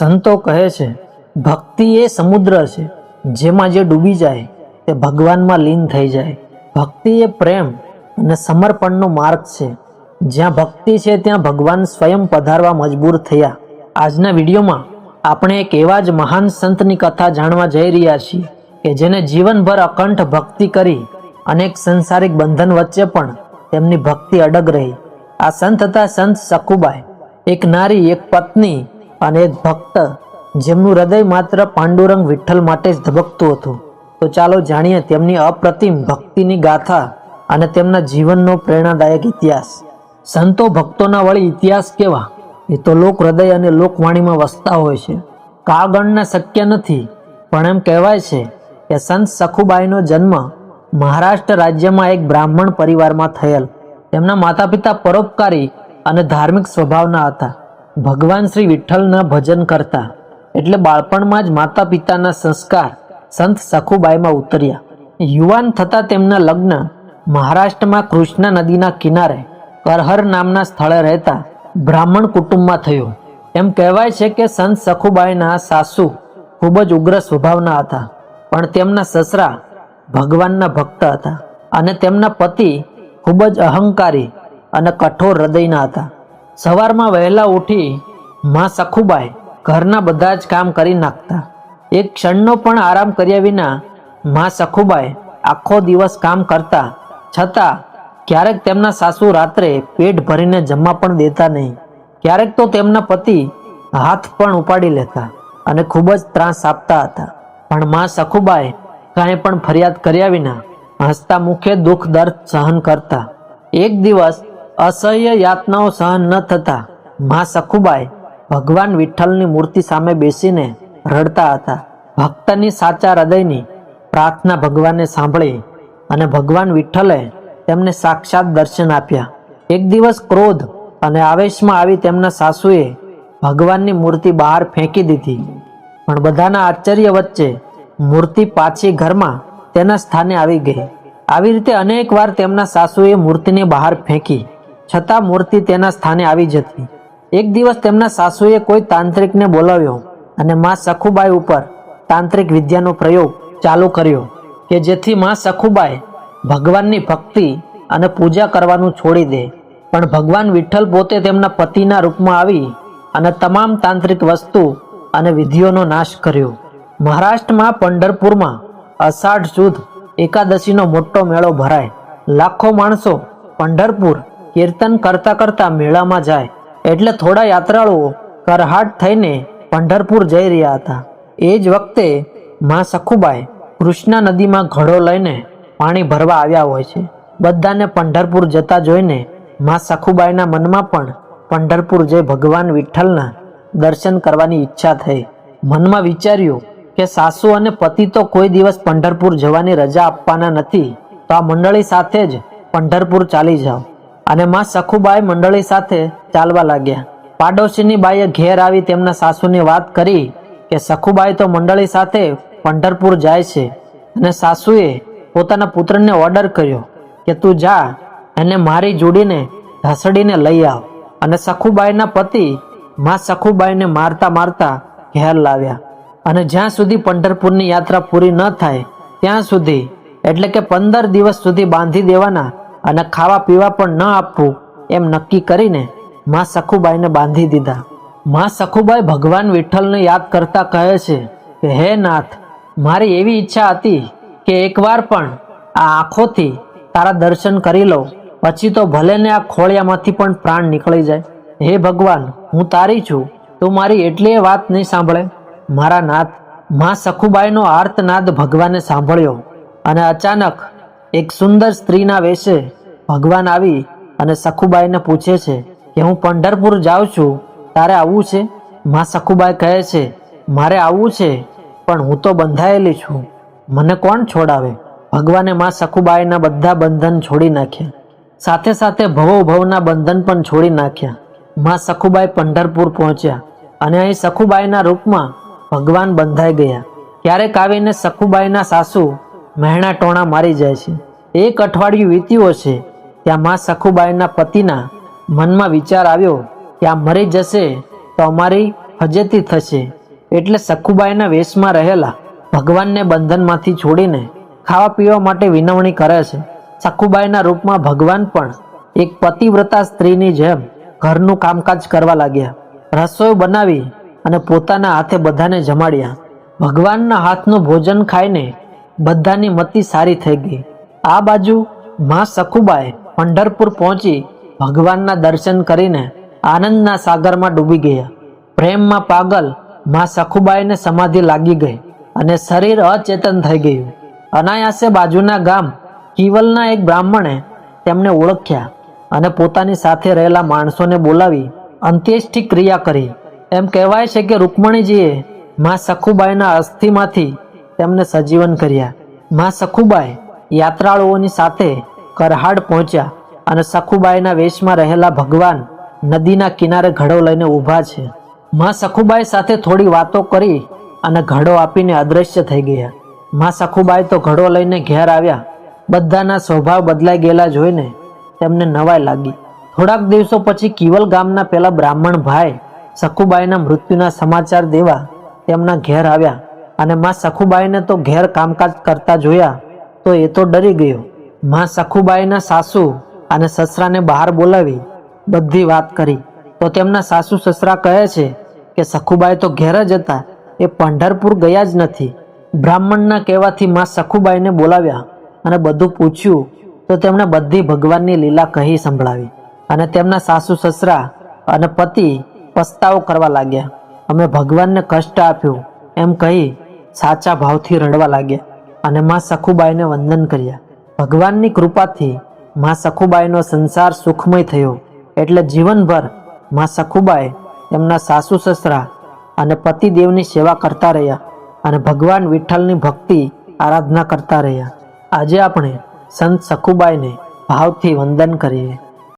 સંતો કહે છે, ભક્તિ એ સમુદ્ર છે, જેમાં જે ડૂબી જાય તે ભગવાનમાં લીન થઈ જાય. ભક્તિ એ પ્રેમ અને સમર્પણનો માર્ગ છે. જ્યાં ભક્તિ છે, ત્યાં ભગવાન સ્વયં પધારવા મજબૂર થયા. આજના વિડીયોમાં આપણે એક એવા જ મહાન સંતની કથા જાણવા જઈ રહ્યા છીએ કે જેને જીવનભર અકંઠ ભક્તિ કરી અનેક સંસારિક બંધન વચ્ચે પણ તેમની ભક્તિ અડગ રહી. આ સંત હતા સંત સખુબાઈ. એક નારી, એક પત્ની અને ભક્ત, જેમનું હૃદય માત્ર પાંડુરંગ વિઠ્ઠલ માટે જ ધબકતું હતું. તો ચાલો જાણીએ તેમની અપ્રતિમ ભક્તિની ગાથા અને તેમના જીવનનો પ્રેરણાદાયક ઇતિહાસ. સંતો ભક્તોના વળી ઇતિહાસ કેવા? એ તો લોક હૃદય અને લોકવાણીમાં વસતા હોય છે. કાગણને શક્ય નથી, પણ એમ કહેવાય છે કે સંત સખુબાઈનો જન્મ મહારાષ્ટ્ર રાજ્યમાં એક બ્રાહ્મણ પરિવારમાં થયેલ. તેમના માતા પિતા પરોપકારી અને ધાર્મિક સ્વભાવના હતા. ભગવાન શ્રી વિઠ્ઠલના ભજન કરતા, એટલે બાળપણમાં જ માતા પિતાના સંસ્કાર સંત સખુબાઈમાં ઉતર્યા. યુવાન થતા તેમના લગ્ન મહારાષ્ટ્રમાં કૃષ્ણા નદીના કિનારે કરહર નામના સ્થળે રહેતા બ્રાહ્મણ કુટુંબમાં થયું. એમ કહેવાય છે કે સંત સખુબાઈના સાસુ ખૂબ જ ઉગ્ર સ્વભાવના હતા, પણ તેમના સસરા ભગવાનના ભક્ત હતા અને તેમના પતિ ખૂબ જ અહંકારી અને કઠોર હૃદયના હતા. સવારમાં વહેલા ઉઠી માં સખુબાઈ ઘરના બધા જ કામ કરી નાખતા. એક ક્ષણનો પણ આરામ કર્યા વિના માં સખુબાઈ આખો દિવસ કામ કરતા, છતાં ક્યારેક તેમના સાસુ રાત્રે પેટ ભરીને જમવા પણ દેતા નહીં. ક્યારેક તો તેમના પતિ હાથ પણ ઉપાડી લેતા અને ખૂબ જ ત્રાસ આપતા હતા. પણ માં સખુબાઈ કાંઈ પણ ફરિયાદ કર્યા વિના હસતા મુખે દુઃખ દર્દ સહન કરતા. એક દિવસ અસહ્ય યાતનાઓ સહન ન થતા માં સખુબાઈ ભગવાન વિઠ્ઠલની મૂર્તિ સામે બેસીને રડતા હતા. ભક્તની સાચા હૃદયની પ્રાર્થના ભગવાને સાંભળી અને ભગવાન વિઠ્ઠલે તેમને સાક્ષાત દર્શન આપ્યા. એક દિવસ ક્રોધ અને આવેશમાં આવી તેમના સાસુએ ભગવાનની મૂર્તિ બહાર ફેંકી દીધી. પણ બધાના આશ્ચર્ય વચ્ચે મૂર્તિ પાછી ઘરમાં તેના સ્થાને આવી ગઈ. આવી રીતે અનેક વાર તેમના સાસુએ મૂર્તિને બહાર ફેંકી છતાં મૂર્તિ તેના સ્થાને આવી જતી એક દિવસ તેમના સાસુએ કોઈ તાંત્રિકને બોલાવ્યો અને માં સખુબાઈ ઉપર તાંત્રિક વિદ્યાનો પ્રયોગ ચાલુ કર્યો કે જેથી માં સખુબાઈ ભગવાનની ભક્તિ અને પૂજા કરવાનું છોડી દે. પણ ભગવાન વિઠ્ઠલ પોતે તેમના પતિના રૂપમાં આવી અને તમામ તાંત્રિક વસ્તુ અને વિધિઓનો નાશ કર્યો. મહારાષ્ટ્રમાં પંઢરપુરમાં અષાઢ સુદ એકાદશીનો મોટો મેળો ભરાય. લાખો માણસો પંઢરપુર કીર્તન કરતા કરતા મેળામાં જાય. એટલે થોડા યાત્રાળુઓ કરહાટ થઈને પંઢરપુર જઈ રહ્યા હતા. એ જ વખતે માં સખુબાઈ કૃષ્ણા નદીમાં ઘડો લઈને પાણી ભરવા આવ્યા હોય છે. બધાને પંઢરપુર જતા જોઈને માં સખુબાઈના મનમાં પણ પંઢરપુર જઈ ભગવાન વિઠ્ઠલના દર્શન કરવાની ઈચ્છા થઈ. મનમાં વિચાર્યું કે સાસુ અને પતિ તો કોઈ દિવસ પંઢરપુર જવાની રજા આપવાના નથી, તો આ મંડળી સાથે જ પંઢરપુર ચાલી જાઓ. અને માં સખુબાઈ મંડળી સાથે ચાલવા લાગ્યા. પાડોશીની બાઈએ ઘેર આવી તેમના સાસુની વાત કરી કે સખુબાઈ તો મંડળી સાથે પંઢરપુર જાય છે અને સાસુએ પોતાના પુત્રને ઓર્ડર કર્યો કે તું જા, એને મારી જોડીને ઢસડીને લઈ આવ. અને સખુબાઈના પતિ માં સખુબાઈને મારતા મારતા ઘેર લાવ્યા. અને જ્યાં સુધી પંઢરપુરની યાત્રા પૂરી ન થાય, ત્યાં સુધી, એટલે કે પંદર દિવસ સુધી બાંધી દેવાના અને ખાવા પીવા પણ ન આપવું એમ નક્કી કરીને માં સખુબાઈને બાંધી દીધા. માં સખુબાઈ ભગવાન વિઠ્ઠલને યાદ કરતા કહે છે કે, હે નાથ, મારી એવી ઈચ્છા હતી કે એકવાર પણ આ આંખોથી તારા દર્શન કરી લઉં. પછી તો ભલે ને આ ખોળિયામાંથી પણ પ્રાણ નીકળી જાય. હે ભગવાન, હું તારી છું. તું મારી એટલી વાત નહીં સાંભળે. મારા નાથ, માં સખુબાઈનો આર્તનાદ ભગવાને સાંભળ્યો અને અચાનક એક સુંદર સ્ત્રીના વેશે ભગવાન આવી અને સખુબાઈને પૂછે છે કે હું પંઢરપુર જાઉં છું, તારે આવવું છે? માં સખુબાઈ કહે છે, મારે આવવું છે, પણ હું તો બંધાયેલી છું. મને કોણ છોડાવે? ભગવાને માં સખુબાઈના બધા બંધન છોડી નાખ્યા. સાથે સાથે ભવો ભવના બંધન પણ છોડી નાખ્યા. માં સખુબાઈ પંઢરપુર પહોંચ્યા અને અહીં સખુબાઈના રૂપમાં ભગવાન બંધાઈ ગયા. ક્યારેક આવીને સખુબાઈના સાસુ મહેણા ટોણા મારી જાય છે. એક અઠવાડિયું વીત્યું હશે, ત્યાં માં સખુબાઈના પતિના મનમાં વિચાર આવ્યો કે આ મરી જશે તો અમારી હજેતી થશે. એટલે સખુબાઈના વેશમાં રહેલા ભગવાનને બંધનમાંથી છોડીને ખાવા પીવા માટે વિનવણી કરે છે. સખુબાઈના રૂપમાં ભગવાન પણ એક પતિવ્રતા સ્ત્રીની જેમ ઘરનું કામકાજ કરવા લાગ્યા. રસોઈ બનાવી અને પોતાના હાથે બધાને જમાડ્યા. ભગવાનના હાથનું ભોજન ખાઈને બધાની મતિ સારી થઈ ગઈ. આ બાજુ માં સખુબાઈ પંઢરપુર પહોંચી ભગવાનના દર્શન કરીને આનંદના સાગરમાં ડૂબી ગયા. પ્રેમમાં પાગલમાં સખુબાઈને સમાધિ લાગી ગઈ અને શરીર અચેતન થઈ ગયું. અનાયાસે બાજુના ગામ કિવલના એક બ્રાહ્મણે તેમને ઓળખ્યા અને પોતાની સાથે રહેલા માણસોને બોલાવી અંત્યેષ્ટિ ક્રિયા કરી. એમ કહેવાય છે કે રૂકમણીજીએ માં સખુબાઈના અસ્થિમાંથી તેમને સજીવન કર્યા. માં સખુબાઈ યાત્રાળુઓની સાથે કરહાડ પહોંચ્યા અને સખુબાઈના વેશમાં રહેલા ભગવાન નદીના કિનારે ઘડો લઈને ઊભા છે. માં સખુબાઈ સાથે થોડી વાતો કરી અને ઘડો આપીને અદૃશ્ય થઈ ગયા. માં સખુબાઈ તો ઘડો લઈને ઘેર આવ્યા. બધાના સ્વભાવ બદલાઈ ગયેલા જોઈને તેમને નવાઈ લાગી. થોડાક દિવસો પછી કિવલ ગામના પેલા બ્રાહ્મણ ભાઈ સખુબાઈના મૃત્યુના સમાચાર દેવા તેમના ઘેર આવ્યા. અને માં સખુબાઈને તો ઘેર કામકાજ કરતા જોયા તો એ તો ડરી ગયો. માં સખુબાઈના સાસુ અને સસરાને બહાર બોલાવી બધી વાત કરી. તો તેમના સાસુ સસરા કહે છે કે સખુબાઈ તો ઘેર જ હતા, એ પંઢરપુર ગયા જ નથી. બ્રાહ્મણના કહેવાથી માં સખુબાઈને બોલાવ્યા અને બધું પૂછ્યું તો તેમણે બધી ભગવાનની લીલા કહી સંભળાવી. અને તેમના સાસુ સસરા અને પતિ પસ્તાવો કરવા લાગ્યા. અમે ભગવાનને કષ્ટ આપ્યું, એમ કહી સાચા ભાવથી રડવા લાગ્યા અને માં સખુબાઈને વંદન કર્યા. ભગવાનની કૃપાથી માં સખુબાઈનો સંસાર સુખમય થયો એટલે જીવનભરમાં સખુબાઈ તેમના સાસુ સસરા અને પતિદેવની સેવા કરતા રહ્યા અને ભગવાન વિઠ્ઠલની ભક્તિ આરાધના કરતા રહ્યા. આજે આપણે સંત સખુબાઈને ભાવથી વંદન કરીએ.